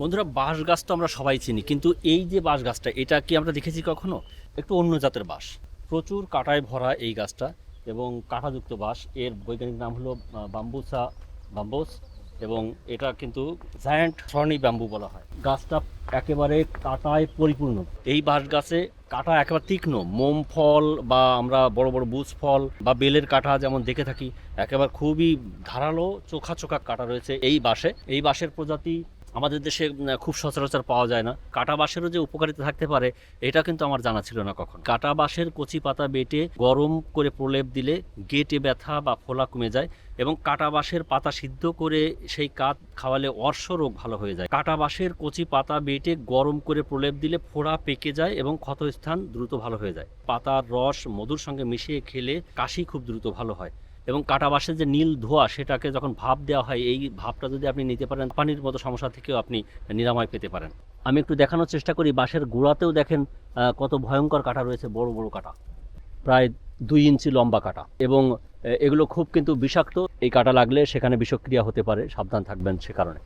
বন্ধুরা, বাঁশ গাছ তো আমরা সবাই চিনি, কিন্তু এই যে বাঁশ গাছটা, এটা কি আমরা দেখেছি কখনো? একটু অন্য জাতের বাঁশ। প্রচুর কাঁটায় ভরা এই গাছটা এবং কাঁটাযুক্ত বাঁশ। এর বৈজ্ঞানিক নাম হলো বাম্বুসা বাম্বোস এবং এটা কিন্তু জায়ান্ট থর্নি ব্যাম্বু বলা হয়। গাছটা একেবারে কাঁটায় পরিপূর্ণ। এই বাঁশ গাছে কাঁটা একেবারে তীক্ষ্ণ, মোম ফল বা আমরা বড় বড় বুজ ফল বা বেলের কাঁটা যেমন দেখে থাকি, একেবারে খুবই ধারালো, চোখা চোখা কাঁটা রয়েছে এই বাঁশে। এই বাঁশের প্রজাতি আমাদের দেশে খুব সচরাচর পাওয়া যায় না। কাটা বাঁশেরও যে উপকারিতা থাকতে পারে, এটা কিন্তু আমার জানা ছিল না কখন। কাটা বাঁশের কচি পাতা বেটে গরম করে প্রলেপ দিলে গেটে ব্যথা বা ফোলা কমে যায় এবং কাটা বাঁশের পাতা সিদ্ধ করে সেই কাত খাওয়ালে অর্শ রোগ ভালো হয়ে যায়। কাটা বাঁশের কচি পাতা বেটে গরম করে প্রলেপ দিলে ফোড়া পেকে যায় এবং ক্ষতস্থান দ্রুত ভালো হয়ে যায়। পাতার রস মধুর সঙ্গে মিশিয়ে খেলে কাশি খুব দ্রুত ভালো হয়। এবং কাটা বাঁশের যে নীল ধোয়া সেটাকে যখন ভাপ দেওয়া হয়, এই ভাপটা যদি আপনি নিতে পারেন, পানির মতো সমস্যা থেকেও আপনি নিরাময় পেতে পারেন। আমি একটু দেখানোর চেষ্টা করি, বাঁশের গোড়াতেও দেখেন কত ভয়ঙ্কর কাটা রয়েছে, বড় বড় কাটা। প্রায় দুই ইঞ্চি লম্বা কাটা। এবং এগুলো খুব কিন্তু বিষাক্ত। এই কাটা লাগলে সেখানে বিষক্রিয়া হতে পারে, সাবধান থাকবেন সে কারণে।